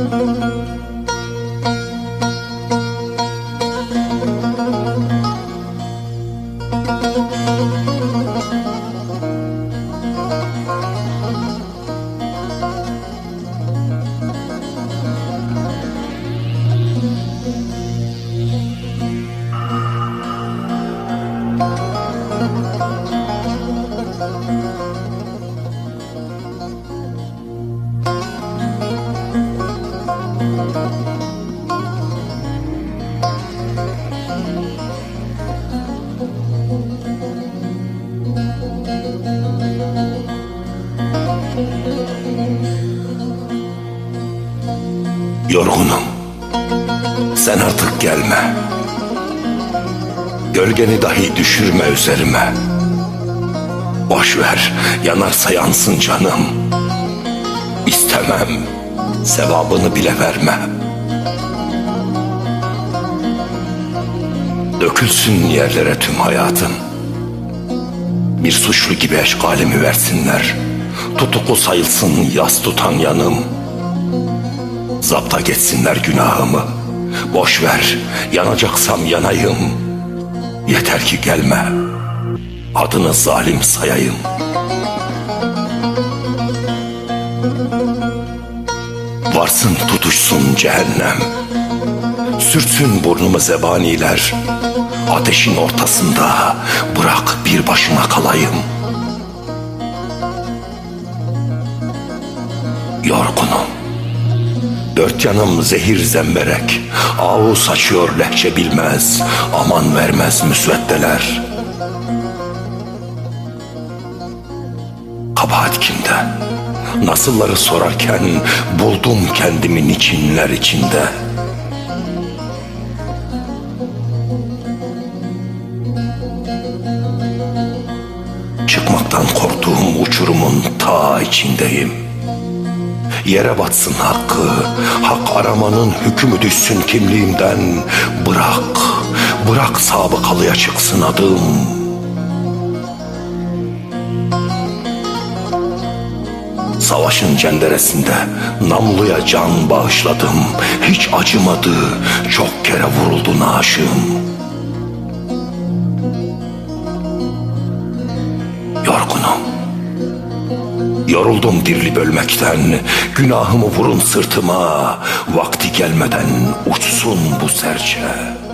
Müzik Yorgunum. Sen artık gelme. Gölgeni dahi düşürme üzerime. Boş ver, yanarsa yansın canım. İstemem, sevabını bile verme. Dökülsün yerlere tüm hayatım. Bir suçlu gibi eşkalimi versinler. Tutuklu sayılsın yas tutan yanım. Zapta geçsinler günahımı. Boş ver, yanacaksam yanayım. Yeter ki gelme. Adını zalim sayayım. Varsın tutuşsun cehennem. Sürtsün burnumu zebaniler. Ateşin ortasında bırak bir başıma kalayım. Yorgunum. Dört yanım zehir zemberek. Avu saçıyor lehçe bilmez. Aman vermez müsveddeler. Kabahat kimde? Nasılları sorarken buldum kendimin içinler içinde. Çıkmaktan korktuğum uçurumun ta içindeyim. Yere batsın hakkı, hak aramanın hükmü düşsün kimliğimden. Bırak, bırak sabıkalıya çıksın adım. Savaşın cenderesinde namluya can bağışladım. Hiç acımadı, çok kere vuruldu naaşım. Yoruldum dirli bölmekten. Günahımı vurun sırtıma. Vakti gelmeden uçsun bu serçe.